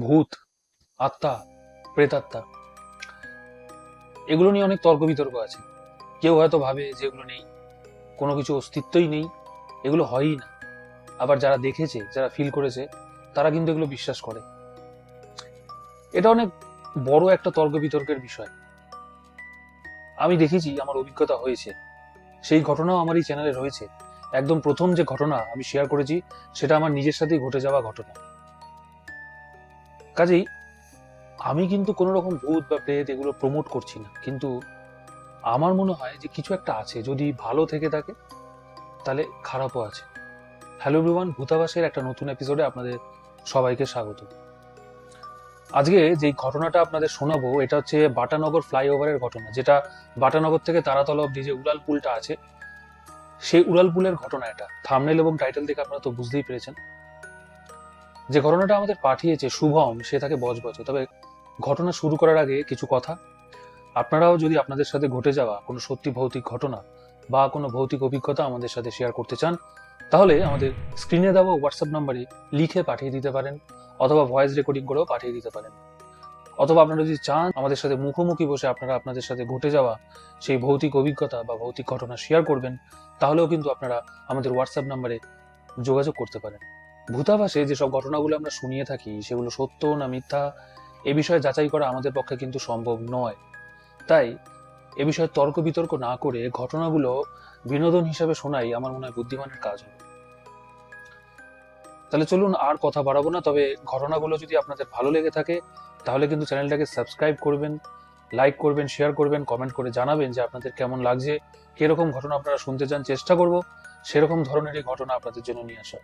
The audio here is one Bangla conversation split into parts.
ভূত, আত্মা, প্রেতাত্মা। এগুলো নিয়ে অনেক তর্ক বিতর্ক আছে। কেউ হয়তো ভাবে যে এগুলো নেই, কোনো কিছু অস্তিত্বই নেই, এগুলো হয়ই না। আবার যারা দেখেছে, যারা ফিল করেছে, তারা কিন্তু এগুলো বিশ্বাস করে। এটা অনেক বড় একটা তর্ক বিতর্কের বিষয়। আমি দেখেছি, আমার অভিজ্ঞতা হয়েছে। সেই ঘটনাও আমার এই চ্যানেলে রয়েছে। একদম প্রথম যে ঘটনা আমি শেয়ার করেছি, সেটা আমার নিজের সাথেই ঘটে যাওয়া ঘটনা। কাজেই আমি কিন্তু কোনো রকম ভূত বা প্রেত এগুলো প্রমোট করছি না। কিন্তু আমার মনে হয় যে কিছু একটা আছে, যদি ভালো থেকে থাকে, তাহলে খারাপও আছে। হ্যালো এভরিওয়ান ভূতাবাসের একটা নতুন এপিসোডে আপনাদের সবাইকে স্বাগত। আজকে যে ঘটনাটা আপনাদের শোনাবো, এটা হচ্ছে বাটানগর ফ্লাইওভারের ঘটনা, যেটা বাটানগর থেকে তারাতলা অব্দি যে উড়াল পুলটা আছে, সেই উড়াল পুলের ঘটনা এটা। থামনেল এবং টাইটেল দেখে আপনারা তো বুঝতেই পেরেছেন। যে ঘটনাটা আমাদের পাঠিয়েছে শুভম, সে থাকে বজবজে। তবে ঘটনা শুরু করার আগে কিছু কথা। আপনারাও যদি আপনাদের সাথে ঘটে যাওয়া কোনো সত্যি ভৌতিক ঘটনা বা কোনো ভৌতিক অভিজ্ঞতা আমাদের সাথে শেয়ার করতে চান, তাহলে আমাদের স্ক্রিনে দেওয়া হোয়াটসঅ্যাপ নাম্বারে লিখে পাঠিয়ে দিতে পারেন, অথবা ভয়েস রেকর্ডিং করেও পাঠিয়ে দিতে পারেন। অথবা আপনারা যদি চান আমাদের সাথে মুখোমুখি বসে আপনারা আপনাদের সাথে ঘটে যাওয়া সেই ভৌতিক অভিজ্ঞতা বা ভৌতিক ঘটনা শেয়ার করবেন, তাহলেও কিন্তু আপনারা আমাদের হোয়াটসঅ্যাপ নাম্বারে যোগাযোগ করতে পারেন। ভূতাভাসে যেসব ঘটনাগুলো আমরা শুনিয়ে থাকি, সেগুলো সত্য না মিথ্যা, এ বিষয়ে যাচাই করা আমাদের পক্ষে কিন্তু সম্ভব নয়। তাই এ বিষয়ে তর্ক বিতর্ক না করে ঘটনাগুলো বিনোদন হিসাবে শোনাই আমার মনে হয় বুদ্ধিমানের কাজ হবে। তাহলে চলুন আর কথা বাড়াবো না, তবে ঘটনাগুলো যদি আপনাদের ভালো লেগে থাকে, তাহলে কিন্তু চ্যানেলটাকে সাবস্ক্রাইব করবেন, লাইক করবেন, শেয়ার করবেন, কমেন্ট করে জানাবেন যে আপনাদের কেমন লাগছে, কীরকম ঘটনা আপনারা শুনতে চান, চেষ্টা করব সেরকম ধরনেরই ঘটনা আপনাদের জন্য নিয়ে আসা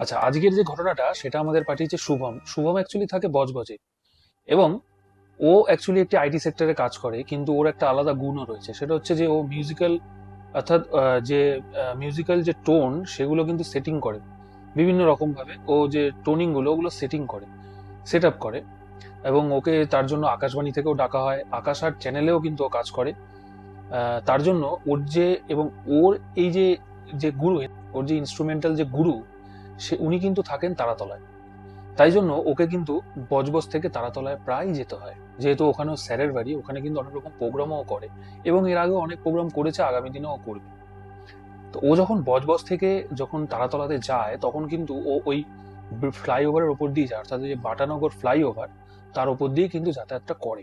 আচ্ছা আজকের যে ঘটনাটা সেটা আমাদের পাঠিয়েছে শুভম। শুভম অ্যাকচুয়ালি থাকে বজবজে এবং ও অ্যাকচুয়ালি একটি আইটি সেক্টরে কাজ করে, কিন্তু ওর একটা আলাদা গুণও রয়েছে। সেটা হচ্ছে যে ও মিউজিক্যাল অর্থাৎ যে মিউজিক্যাল যে টোন সেগুলো কিন্তু সেটিং করে। বিভিন্ন রকমভাবে ও যে টোনিংগুলো ওগুলো সেটিং করে সেট আপ করে এবং ওকে তার জন্য আকাশবাণী থেকেও ডাকা হয়। আকাশ আর চ্যানেলেও কিন্তু ও কাজ করে। তার জন্য ওর যে এবং ওর এই যে যে গুরু, ওর যে ইনস্ট্রুমেন্টাল যে গুরু সে উনি কিন্তু থাকেন তারাতলায়। তাই জন্য ওকে কিন্তু বজবজ থেকে তারাতলায় প্রায় যেতে হয়। যেহেতু ওখানেও স্যারের বাড়ি, ওখানে কিন্তু অনেক রকম প্রোগ্রামও করে এবং এর আগেও অনেক প্রোগ্রাম করেছে, আগামী দিনেও করবে। তো ও যখন বজবজ থেকে যখন তারাতলাতে যায়, তখন কিন্তু ও ওই ফ্লাইওভারের ওপর দিয়ে যায়, অর্থাৎ যে বাটানগর ফ্লাইওভার, তার ওপর দিয়ে কিন্তু যাতায়াতটা করে।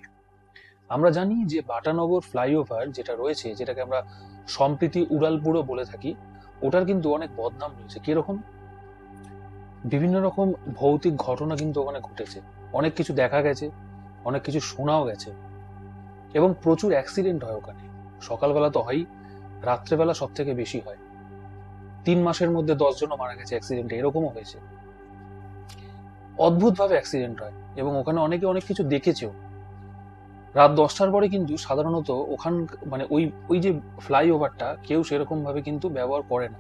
আমরা জানি যে বাটানগর ফ্লাইওভার যেটা রয়েছে, যেটাকে আমরা সম্প্রীতি উড়ালপুরও বলে থাকি, ওটার কিন্তু অনেক বদনাম রয়েছে। কীরকম? বিভিন্ন রকম ভৌতিক ঘটনা কিন্তু ওখানে ঘটেছে। অনেক কিছু দেখা গেছে, অনেক কিছু শোনাও গেছে এবং প্রচুর অ্যাক্সিডেন্ট হয় ওখানে। সকালবেলা তো হয়ই, রাত্রেবেলা সব থেকে বেশি হয়। তিন মাসের মধ্যে দশ জনও মারা গেছে অ্যাক্সিডেন্টে এরকমও হয়েছে। অদ্ভুতভাবে অ্যাক্সিডেন্ট হয় এবং ওখানে অনেকে অনেক কিছু দেখেছেও। রাত দশটার পরে কিন্তু সাধারণত ওখান মানে ওই ওই যে ফ্লাইওভারটা কেউ সেরকমভাবে কিন্তু ব্যবহার করে না,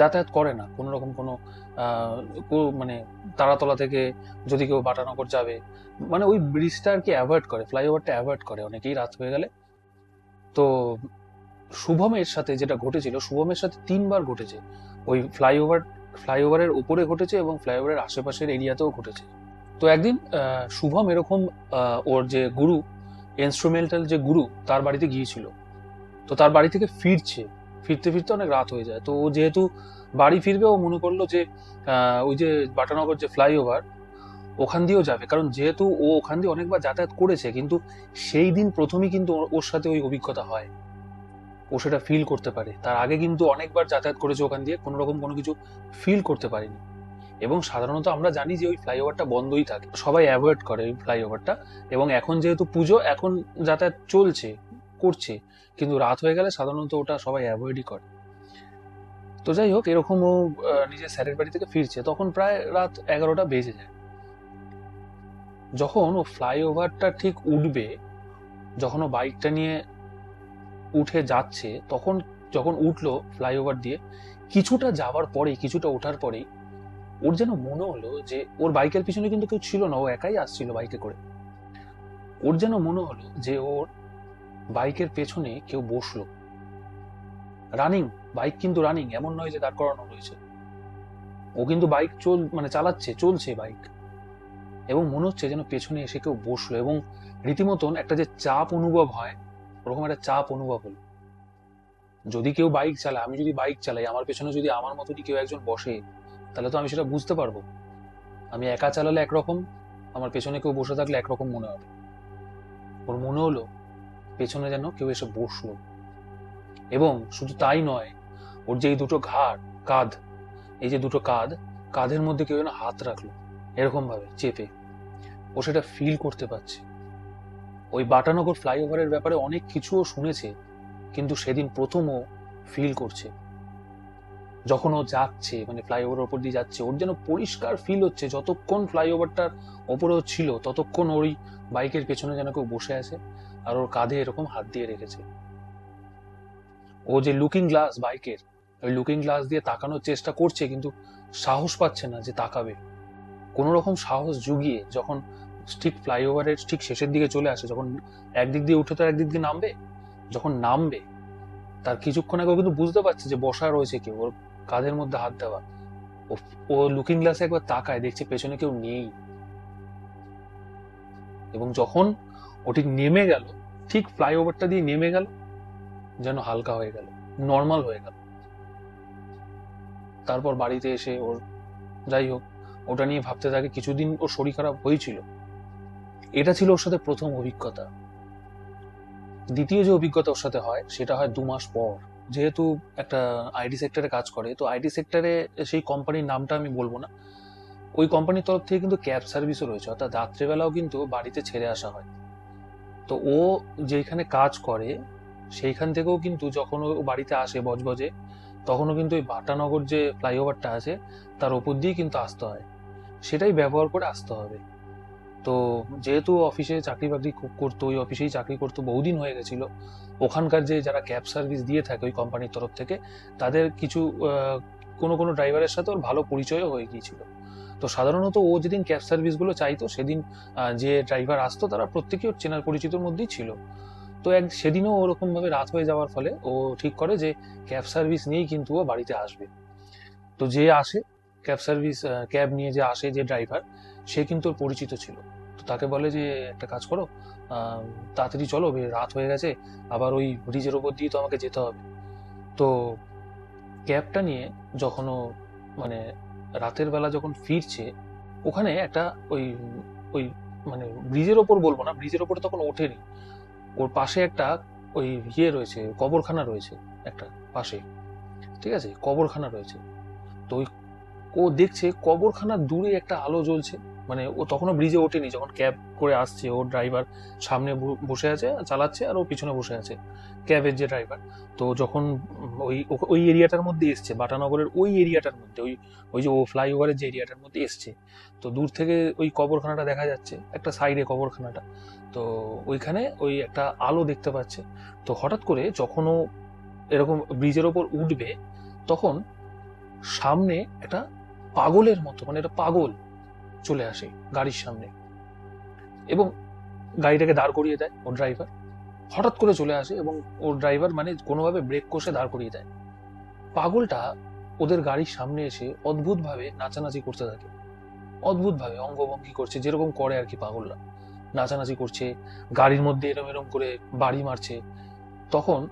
যাতায়াত করে না। কোনো রকম কোনো মানে তারাতলা থেকে যদি কেউ বাটানগর যাবে মানে ওই ব্রিজটা আর কি অ্যাভয়েড করে, ফ্লাইওভারটা অ্যাভয়েড করে। অনেকেই রাত হয়ে গেলে। তো শুভমের সাথে যেটা ঘটেছিল, শুভমের সাথে তিনবার ঘটেছে। ওই ফ্লাইওভার, ফ্লাইওভারের উপরে ঘটেছে এবং ফ্লাইওভারের আশেপাশের এরিয়াতেও ঘটেছে। তো একদিন শুভম এরকম ওর যে গুরু ইনস্ট্রুমেন্টাল যে গুরু, তার বাড়িতে গিয়েছিল। তো তার বাড়ি থেকে ফিরছে। ফিরতে ফিরতে অনেক রাত হয়ে যায়। তো ও যেহেতু বাড়ি ফিরবে, ও মনে করল যে ওই যে বাটানগর যে ফ্লাইওভার ওখান দিয়েও যাবে। কারণ যেহেতু ও ওখান দিয়ে অনেকবার যাতায়াত করেছে, কিন্তু সেই দিন প্রথমেই কিন্তু ওর- সাথে ওই অভিজ্ঞতা হয়। ও সেটা ফিল করতে পারে। তার আগে কিন্তু অনেকবার যাতায়াত করেছে ওখান দিয়ে কোনো রকম কোনো কিছু ফিল করতে পারেনি। এবং সাধারণত আমরা জানি যে ওই ফ্লাইওভারটা বন্ধই থাকে। সবাই অ্যাভয়েড করে ওই ফ্লাইওভারটা। এবং এখন যেহেতু পুজো, এখন যাতায়াত চলছে, করছে, কিন্তু রাত হয়ে গেলে সাধারণত ওটা সবাই অ্যাভয়েডই করে। তো যাই হোক, এরকম ও নিজের স্যারের বাড়ি থেকে ফিরছে, তখন প্রায় রাত এগারোটা বেজে যায়। যখন ও ফ্লাইওভারটা ঠিক উঠবে, যখন ও বাইকটা নিয়ে উঠে যাচ্ছে, তখন যখন উঠল ফ্লাইওভার দিয়ে, কিছুটা যাওয়ার পরেই, কিছুটা ওঠার পরেই ওর যেন মনে হলো যে ওর বাইকের পিছনে কিন্তু কেউ ছিল না, ও একাই আসছিল বাইকে করে। ওর যেন মনে হলো যে ওর বাইকের পেছনে কেউ বসল। রানিং বাইক কিন্তু রানিং এমন নয় যে দাঁড় করানো রয়েছে। ও কিন্তু বাইক চল মানে চালাচ্ছে, চলছে বাইক। এবং মনে হচ্ছে যেন পেছনে এসে কেউ বসল এবং রীতিমতন একটা যে চাপ অনুভব হয়, ওরকম একটা চাপ অনুভব হলো। যদি কেউ বাইক চালায়, আমি যদি বাইক চালাই, আমার পেছনে যদি আমার মতনই কেউ একজন বসে তাহলে তো আমি সেটা বুঝতে পারব। আমি একা চালালে একরকম, আমার পেছনে কেউ বসে থাকলে একরকম মনে হবে। ওর মনে হলো, পেছনে যেন কেউ এসে বসল। এবং শুধু তাই নয়, ওর যে এই দুটো ঘাড়, কাঁধ, এই যে দুটো কাঁধ, কাঁধের মধ্যে কেউ যেন হাত রাখল এরকম ভাবে চেপে। ও সেটা ফিল করতে পারছে। ওই বাটানগর ফ্লাইওভারের ব্যাপারে অনেক কিছুও শুনেছে, কিন্তু সেদিন প্রথমও ফিল করছে। যখন ও যাচ্ছে মানে ফ্লাইওভারের ওপর দিয়ে যাচ্ছে, ওর যেন পরিষ্কার ফিল হচ্ছে, যতক্ষণ ফ্লাইওভারটার ওপরে ছিল, ততক্ষণ ওই বাইকের পেছনে যেন কেউ বসে আছে আর ওর কাঁধে এরকম হাত দিয়ে রেখেছে। ও যে লুকিং গ্লাস বাইকের, ওই লুকিং গ্লাস দিয়ে তাকানোর চেষ্টা করছে, কিন্তু সাহস পাচ্ছে না যে তাকাবে। কোনো রকম সাহস জুগিয়ে যখন ঠিক ফ্লাইওভারের ঠিক শেষের দিকে চলে আসে, যখন একদিক দিয়ে উঠে তো একদিক দিয়ে নামবে, যখন নামবে, তার কিছুক্ষণ আগে কিন্তু বুঝতে পারছে যে বসা রয়েছে কেউ। ওর কাঁধের মধ্যে হাত দেওয়া। ও- লুকিং গ্লাসে একবার তাকায়, দেখছে পেছনে কেউ নেই। এবং যখন ও ঠিক নেমে গেল, ঠিক ফ্লাইওভারটা দিয়ে নেমে গেল, যেন হালকা হয়ে গেল নর্মাল হয়ে গেল। তারপর বাড়িতে এসে ওর, যাই হোক, ওটা নিয়ে ভাবতে থাকে, কিছুদিন ওর শরীর খারাপ হয়েছিল। এটা ছিল ওর সাথে প্রথম অভিজ্ঞতা। দ্বিতীয় যে অভিজ্ঞতা ওর সাথে হয়, সেটা হয় দু মাস পর। যেহেতু একটা আইটি সেক্টরে কাজ করে, তো আইটি সেক্টরে সেই কোম্পানির নামটা আমি বলব না। ওই কোম্পানির তরফ থেকে কিন্তু ক্যাব সার্ভিসও রয়েছে, অর্থাৎ রাত্রেবেলাও কিন্তু বাড়িতে ছেড়ে আসা হয়। তো ও যেখানে কাজ করে, সেইখান থেকেও কিন্তু যখন ও বাড়িতে আসে বজবজে, তখনও কিন্তু ওই বাটানগর যে ফ্লাইওভারটা আছে, তার ওপর দিয়েই কিন্তু আসতে হয়। সেটাই ব্যবহার করে আসতে হবে। তো যেহেতু অফিসে চাকরি বাকরি করতো, ওই অফিসেই চাকরি করতো, বহুদিন হয়ে গেছিল। ওখানকার যে যারা ক্যাব সার্ভিস দিয়ে থাকে ওই কোম্পানির তরফ থেকে, তাদের কিছু কোনো কোনো ড্রাইভারের সাথে ওর ভালো পরিচয়ও হয়ে গিয়েছিল। তো সাধারণত ও যেদিন ক্যাব সার্ভিসগুলো চাইতো, সেদিন যে ড্রাইভার আসতো, তারা প্রত্যেকেই ওর চেনার পরিচিতর মধ্যেই ছিল। তো এক, সেদিনও ওরকমভাবে রাত হয়ে যাওয়ার ফলে ও ঠিক করে যে ক্যাব সার্ভিস নিয়েই কিন্তু ও বাড়িতে আসবে। তো যে আসে, ক্যাব সার্ভিস ক্যাব নিয়ে যে আসে যে ড্রাইভার সে কিন্তু ওর পরিচিত ছিল। তো তাকে বলে যে, একটা কাজ করো তাড়াতাড়ি চলো রাত হয়ে গেছে, আবার ওই ব্রিজের ওপর দিয়ে তো আমাকে যেতে হবে। তো ক্যাবটা নিয়ে যখন ও মানে রাতের বেলা যখন ফিরছে, ওখানে একটা ওই ওই মানে ব্রিজের ওপর বলব না, ব্রিজের ওপরে তখন ওঠেনি। ওর পাশে একটা ওই ইয়ে রয়েছে, কবরখানা রয়েছে একটা পাশে, ঠিক আছে? কবরখানা রয়েছে। তো ওই, ও দেখছে কবরখানার দূরে একটা আলো জ্বলছে। মানে ও তখনও ব্রিজে ওঠেনি, যখন ক্যাব করে আসছে ওর ড্রাইভার সামনে বসে আছে, চালাচ্ছে আর ও পিছনে বসে আছে ক্যাবের যে ড্রাইভার তো যখন ওই ও- ওই এরিয়াটার মধ্যে এসছে, বাটানগরের ওই এরিয়াটার মধ্যে, ওই ওই যে ও ফ্লাইওভারের যে এরিয়াটার মধ্যে এসছে, তো দূর থেকে ওই কবরখানাটা দেখা যাচ্ছে, একটা সাইডে কবরখানাটা। তো ওইখানে ওই একটা আলো দেখতে পাচ্ছে। তো হঠাৎ করে যখন ও এরকম ব্রিজের ওপর উঠবে, তখন সামনে একটা পাগলের মতো মানে এটা পাগল চলে আসে গাড়ির সামনে। এবং গাড়িটাকে দাঁড় করিয়ে দেয় ওর ড্রাইভার হঠাৎ করে চলে আসে এবং ওর ড্রাইভার মানে কোনোভাবে ব্রেক কষে দাঁড় করিয়ে দেয়। পাগলটা ওদের গাড়ির সামনে এসে অদ্ভুতভাবে নাচানাচি করতে থাকে। অদ্ভুতভাবে অঙ্গভঙ্গি করছে, যেরকম করে আর কি পাগলরা। নাচানাচি করছে, গাড়ির মধ্যে এরম এরম করে বাড়ি মারছে। তখন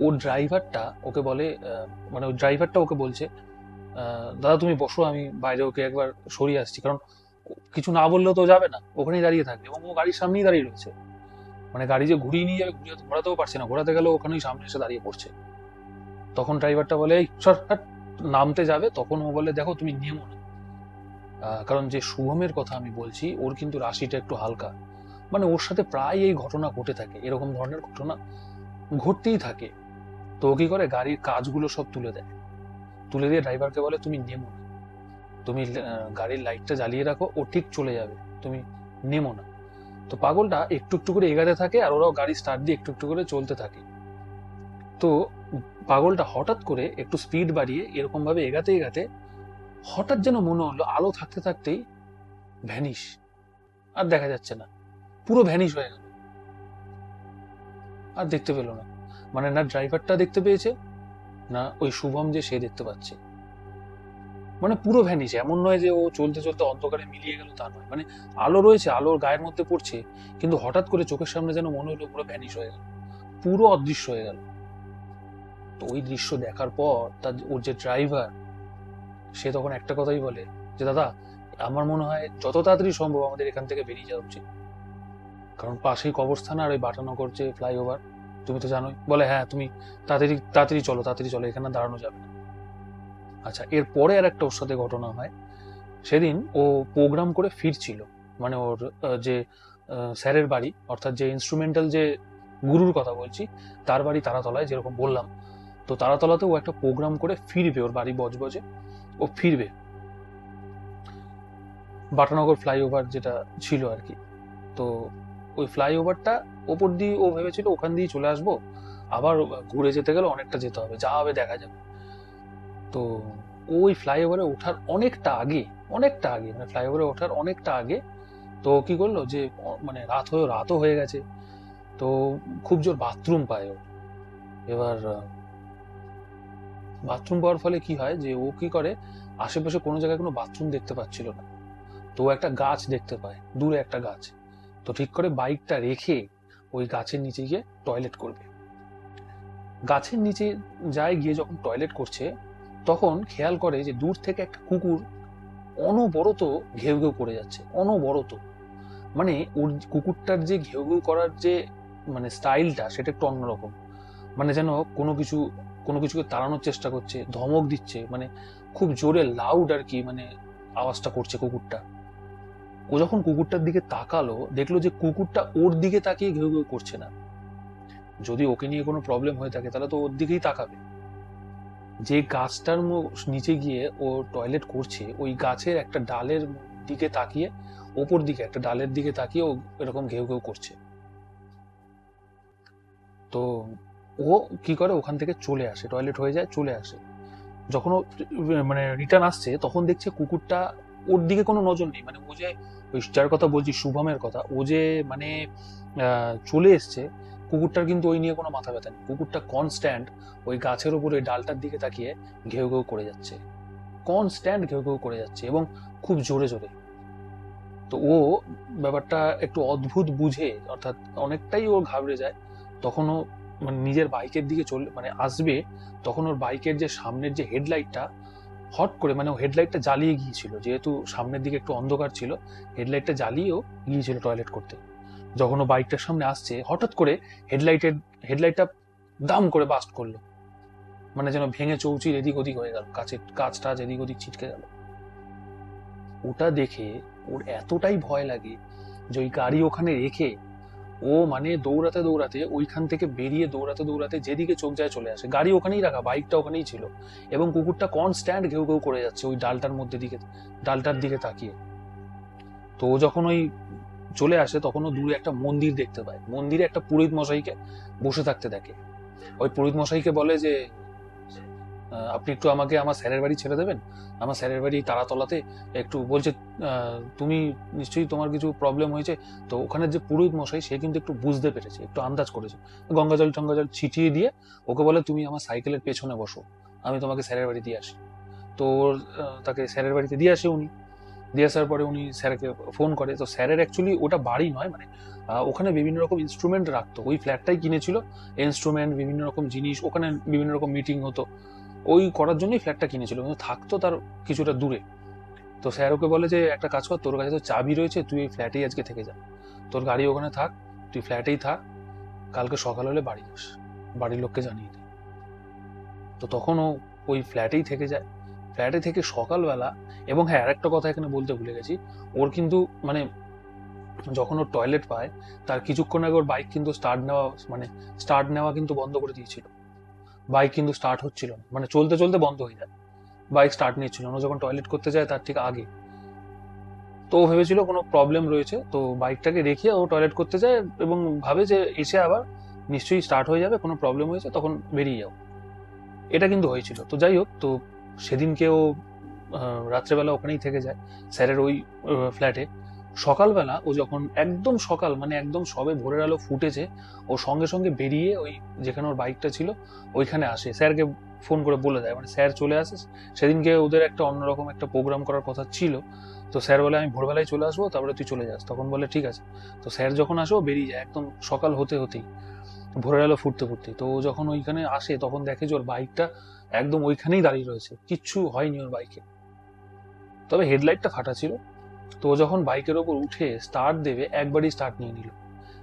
ওর ড্রাইভারটা ওকে বলে মানে ওই ড্রাইভারটা ওকে বলছে দাদা, তুমি বসো, আমি বাইরে ওকে একবার সরিয়ে আসছি। কারণ কিছু না বললেও তো যাবে না, ওখানেই দাঁড়িয়ে থাকবে এবং ও গাড়ির সামনেই দাঁড়িয়ে রয়েছে। মানে গাড়ি যে ঘুরিয়ে নিয়ে যাবে, ঘুরিয়ে ঘোরাতেও পারছে না, ঘোরাতে গেলেও ওখানেই সামনে এসে দাঁড়িয়ে পড়ছে। তখন ড্রাইভারটা বলে, এই, সর, হাট।" নামতে যাবে, তখন ও বলে, দেখো, তুমি নেমো না। কারণ যে শুভমের কথা আমি বলছি, ওর কিন্তু রাশিটা একটু হালকা। মানে ওর সাথে প্রায় এই ঘটনা ঘটে থাকে, এরকম ধরনের ঘটনা ঘটতেই থাকে। তো কি করে, গাড়ির কাজগুলো সব তুলে দেয়। তুলে দিয়ে ড্রাইভারকে বলে, তুমি নেমো না। তুমি গাড়ির লাইটটা জ্বালিয়ে রাখো, ও ঠিক চলে যাবে। তুমি নেমো না। তো পাগলটা একটু একটু করে এগাতে থাকে আর ওরাও গাড়ি স্টার্ট দিয়ে একটু একটু করে চলতে থাকে। তো পাগলটা হঠাৎ করে একটু স্পিড বাড়িয়ে এরকম ভাবে এগাতে এগাতে হঠাৎ যেন মনে হলো আলো থাকতে থাকতেই ভ্যানিশ আর দেখা যাচ্ছে না। পুরো ভ্যানিশ হয়ে গেল। আর দেখতে পেল না। মানে না ড্রাইভারটা দেখতে পেয়েছে না, ওই শুভম যে সে দেখতে পাচ্ছে। মানে পুরো ভ্যানিশ এমন নয় যে ও চলতে চলতে অন্ধকারে মিলিয়ে গেল তা নয়। মানে আলো রয়েছে, আলোর গায়ের মধ্যে পড়ছে, কিন্তু হঠাৎ করে চোখের সামনে যেন মনে হলো পুরো ভ্যানিশ হয়ে গেল। পুরো অদৃশ্য হয়ে গেল। তো ওই দৃশ্য দেখার পর তার ওর যে ড্রাইভার সে তখন একটা কথাই বলে যে, দাদা, আমার মনে হয় যত তাড়াতাড়ি সম্ভব আমাদের এখান থেকে বেরিয়ে যাওয়া উচিত। কারণ পাশেই কবরস্থান আর ওই বাটানগর যে ফ্লাইওভার তুমি তো জানোই। বলে হ্যাঁ তুমি তাড়াতাড়ি তাড়াতাড়ি চলো তাড়াতাড়ি চলো, এখানে দাঁড়ানো যাবে না। আচ্ছা এরপরে আর একটা ওর সাথে ঘটনা হয়। সেদিন ও প্রোগ্রাম করে ফিরছিল। মানে ওর যে স্যারের বাড়ি, অর্থাৎ যে ইনস্ট্রুমেন্টাল যে গুরুর কথা বলছি, তার বাড়ি তারাতলায়, যেরকম বললাম। তো তারাতলাতে ও একটা প্রোগ্রাম করে ফিরবে ওর বাড়ি বজবজে। ও ফিরবে। বাটানগর ফ্লাইওভার যেটা ছিল আর কি। তো ওই ফ্লাইওভারটা ওপর দিয়ে ও ভেবেছিল ওখান দিয়ে চলে আসব। আবার ঘুরে যেতে গেলে অনেকটা যেতে হবে, যা হবে দেখা যাবে। তো ওই ফ্লাইওভারে ওঠার অনেকটা আগে অনেকটা আগে মানে ফ্লাইওভারে ওঠার অনেকটা আগে তো কি করল যে মানে রাত হয়ে, রাতও হয়ে গেছে। তো খুব জোর বাথরুম পায় ও। এবার বাথরুম পাওয়ার ফলে কি হয় যে, ও কি করে, আশেপাশে কোনো জায়গায় কোনো বাথরুম দেখতে পাচ্ছিল না। তো একটা গাছ দেখতে পায়, দূরে একটা গাছ। তো ঠিক করে বাইকটা রেখে ওই গাছের নিচে গিয়ে টয়লেট করবে। গাছের নিচে যায় গিয়ে যখন টয়লেট করছে, তখন খেয়াল করে যে দূর থেকে একটা কুকুর অনবরত ঘেউ ঘেউ করে যাচ্ছে, অনবরত। মানে ওর কুকুরটার যে ঘেউ ঘেউ করার যে মানে স্টাইলটা সেটা একটু অন্যরকম। মানে যেন কোনো কিছু, কোনো কিছুকে তাড়ানোর চেষ্টা করছে, ধমক দিচ্ছে মানে খুব জোরে লাউড আর কি মানে আওয়াজটা করছে কুকুরটা। ও যখন কুকুরটার দিকে তাকালো, দেখল যে কুকুরটা ওর দিকে তাকিয়ে ঘেউ ঘেউ করছে না। যদি ওকে নিয়ে কোনো প্রবলেম হয়ে থাকে, তাহলে তো ওর দিকেই তাকাবে। যে গাছটার নিচে গিয়ে ও টয়লেট করছে, ওই গাছের একটা ডালের দিকে তাকিয়ে, ওপর দিকে একটা ডালের দিকে তাকিয়ে ও এরকম ঘেউ ঘেউ করছে। তো ও কি করে? ওখান থেকে চলে আসে টয়লেট হয়ে যায়, চলে আসে। যখন ও মানে রিটার্ন আসছে, তখন দেখছে কুকুরটা ওর দিকে কোনো নজর নেই। মানে ও যে, ওই যার কথা বলছি, শুভমের কথা, ও যে মানে চলে এসছে, কুকুরটার কিন্তু ওই নিয়ে কোনো মাথা ব্যথা নেই। কুকুরটা কনস্ট্যান্ট ওই গাছের ওই ডালটার দিকে তাকিয়ে ঘেউ ঘেউ করে যাচ্ছে। কনস্ট্যান্ট ঘেউ ঘেউ করে যাচ্ছে এবং খুব জোরে জোরে। তো ও ব্যাপারটা একটু অদ্ভুত বুঝে, অর্থাৎ অনেকটাই ও ঘাবড়ে যায়, তখন ও মানে নিজের বাইকের দিকে চলে মানে আসবে, তখন ওর বাইকের যে সামনের যে হেডলাইটটা হট করে মানে ও হেডলাইটটা জ্বালিয়ে গিয়েছিল, যেহেতু সামনের দিকে একটু অন্ধকার ছিল, হেডলাইটটা জ্বালিয়েও গিয়েছিল টয়লেট করতে। যখন ও বাইকটার সামনে আসছে, হঠাৎ করে হেডলাইটের, হেডলাইটটা দাম করে বাস্ট করল। মানে যেন ভেঙে চৌচির এদিক ওদিক হয়ে গেল, কাছের কাজ টাচ এদিক ওদিক ছিটকে গেল। ওটা দেখে ওর এতটাই ভয় লাগে যে ওই গাড়ি ওখানে রেখে ও মানে দৌড়াতে দৌড়াতে ওইখান থেকে বেরিয়ে দৌড়াতে দৌড়াতে যেদিকে চোখ যায় চলে আসে। গাড়ি ওখানেই রাখা, বাইকটা ওখানেই ছিল। এবং কুকুরটা কনস্ট্যান্ট ঘেউ ঘেউ করে যাচ্ছে ওই ডালটার মধ্যে দিকে, ডালটার দিকে তাকিয়ে। তো ও যখন ওই চলে আসে তখন ও দূরে একটা মন্দির দেখতে পায়। মন্দিরে একটা পুরোহিত মশাইকে বসে থাকতে দেখে। ওই পুরোহিত মশাইকে বলে যে আপনি একটু আমাকে আমার স্যারের বাড়ি ছেড়ে দেবেন? আমার স্যারের বাড়ি তারাতলাতে একটু বলছে তুমি নিশ্চয়ই তোমার কিছু প্রবলেম হয়েছে? তো ওখানে যে পুরোহিত মশাই, সে কিন্তু একটু বুঝতে পেরেছে, একটু আন্দাজ করেছে। গঙ্গা জল টঙ্গা জল ছিটিয়ে দিয়ে ওকে বলে, তুমি আমার সাইকেলের পেছনে বসো, আমি তোমাকে স্যারের বাড়ি দিয়ে আসি। তো তাকে স্যারের বাড়িতে দিয়ে আসে উনি। দিয়ে আসার পরে উনি স্যারকে ফোন করে। তো স্যারের অ্যাকচুয়ালি ওটা বাড়ি নয় মানে ওখানে বিভিন্ন রকম ইনস্ট্রুমেন্ট রাখতো। ওই ফ্ল্যাটটাই কিনেছিল। ইনস্ট্রুমেন্ট বিভিন্ন রকম জিনিস, ওখানে বিভিন্ন রকম মিটিং হতো। ওই করার জন্যই ফ্ল্যাটটা কিনেছিল, কিন্তু থাকতো তার কিছুটা দূরে। তো স্যার ওকে বলে যে, একটা কাজ কর, তোর কাছে তো চাবি রয়েছে, তুই এই ফ্ল্যাটেই আজকে থেকে যা। তোর গাড়ি ওখানে থাক, তুই ফ্ল্যাটেই থাক, কালকে সকাল হলে বাড়ি যাস। বাড়ির লোককে জানিয়ে দে। তো তখন ও ওই ফ্ল্যাটেই থেকে যায়। ফ্ল্যাটে থেকে সকালবেলা, এবং হ্যাঁ আরেকটা কথা এখানে বলতে ভুলে গেছি, ওর কিন্তু মানে যখন ওর টয়লেট পায়, তার কিছুক্ষণ আগে ওর বাইক কিন্তু স্টার্ট নেওয়া মানে স্টার্ট নেওয়া কিন্তু বন্ধ করে দিয়েছিল। বাইক কিন্তু স্টার্ট হচ্ছিল মানে চলতে চলতে বন্ধ হয়ে যায়। বাইক স্টার্ট নিচ্ছিল না যখন টয়লেট করতে যায় তার ঠিক আগে। তো ভেবেছিল কোনো প্রবলেম রয়েছে, তো বাইকটাকে রেখে ও টয়লেট করতে যায় এবং ভাবে যে এসে আবার নিশ্চয়ই স্টার্ট হয়ে যাবে, কোনো প্রবলেম হয়েছে, তখন বেরিয়ে যাও। এটা কিন্তু হয়েছিল। তো যাই হোক, তো সেদিনকে ও রাত্রেবেলা ওখানেই থেকে যায়। স্যারের ওই ফ্ল্যাটে সকালবেলা ও যখন একদম সকাল মানে একদম সবে ভোরের আলো ফুটেছে, ও সঙ্গে সঙ্গে বেরিয়ে ওই যেখানে ওর বাইকটা ছিল, ওইখানে আসে। স্যারকে ফোন করে বলে দেয় মানে স্যার চলে আসে। সেদিনকে ওদের একটা অন্যরকম একটা প্রোগ্রাম করার কথা ছিল। তো স্যার বলে, আমি ভোরবেলায় চলে আসব, তারপরে তুই চলে যাস। তখন বলে, ঠিক আছে। তো স্যার যখন আসো বেরিয়ে যায়, একদম সকাল হতে হতেই, ভোরের আলো ফুটতে ফুটতে তো যখন ওইখানে আসে, তখন দেখে যে ওর বাইকটা একদম ওইখানেই দাঁড়িয়ে রয়েছে। কিচ্ছু হয়নি ওর বাইকে তবে হেডলাইটটা ফাটা ছিল। তো যখন বাইকের ওপর উঠে স্টার্ট দেবে, একবারই স্টার্ট নিয়ে নিল।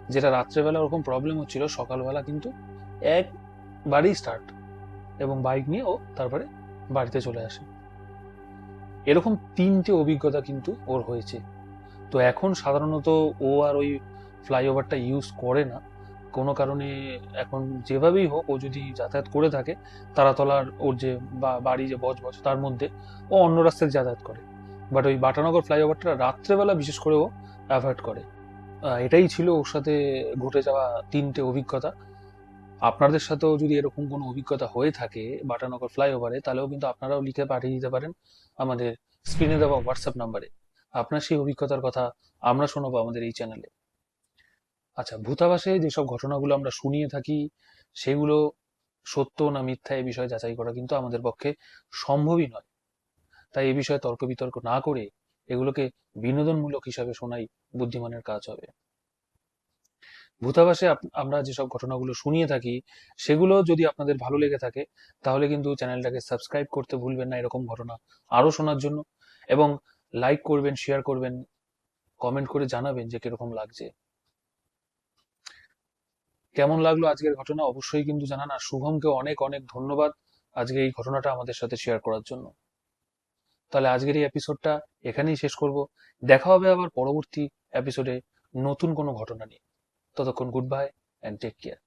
যেটা রাত্রেবেলা ওরকম প্রবলেম হচ্ছিল, সকালবেলা কিন্তু একবারই স্টার্ট এবং বাইক নিয়ে ও তারপরে বাড়িতে চলে আসে। এরকম তিনটে অভিজ্ঞতা কিন্তু ওর হয়েছে। তো এখন সাধারণত ও আর ওই ফ্লাইওভারটা ইউজ করে না। কোনো কারণে এখন যেভাবেই হোক, ও যদি যাতায়াত করে থাকে, তারাতলার ওর যে বাড়ি যে বজবজ, তার মধ্যে ও অন্য রাস্তায় যাতায়াত করে। বাট ওই বাটানগর ফ্লাইওভারটা রাত্রেবেলা বিশেষ করে ও অ্যাভয়েড করে এটাই ছিল ওর সাথে ঘটে যাওয়া তিনটে অভিজ্ঞতা। আপনাদের সাথেও যদি এরকম কোনো অভিজ্ঞতা হয়ে থাকে বাটানগর ফ্লাইওভারে তাহলেও কিন্তু আপনারাও লিখে পাঠিয়ে দিতে পারেন আমাদের স্ক্রিনে দেওয়া হোয়াটসঅ্যাপ নাম্বারে আপনার সেই অভিজ্ঞতার কথা আমরা শোনাবো আমাদের এই চ্যানেলে আচ্ছা ভূতাবাসে যেসব ঘটনাগুলো আমরা শুনিয়ে থাকি, সেগুলো সত্য না মিথ্যা এই বিষয়ে যাচাই করা কিন্তু আমাদের পক্ষে সম্ভবই নয়। তাই এই বিষয়ে তর্ক বিতর্ক না করে এগুলোকে বিনোদনমূলক হিসাবে শোনাই বুদ্ধিমানের কাজ হবে। ভূতাবাসে আমরা যেসব ঘটনাগুলো শুনিয়ে থাকি, সেগুলো যদি আপনাদের ভালো লেগে থাকে, তাহলে কিন্তু চ্যানেলটাকে সাবস্ক্রাইব করতে ভুলবেন না এরকম ঘটনা আরও শোনার জন্য। এবং লাইক করবেন, শেয়ার করবেন, কমেন্ট করে জানাবেন যে কীরকম লাগছে। কেমন লাগল আজকের ঘটনা? অবশ্যই কিন্তু জানান। আর শুভমকে অনেক অনেক ধন্যবাদ আজকে এই ঘটনাটা আমাদের সাথে শেয়ার করার জন্য। তাহলে আজকের এই এপিসোডটা এখানেই শেষ করব। দেখা হবে আবার পরবর্তী এপিসোডে নতুন কোনো ঘটনা নিয়ে। ততক্ষণ goodbye and take care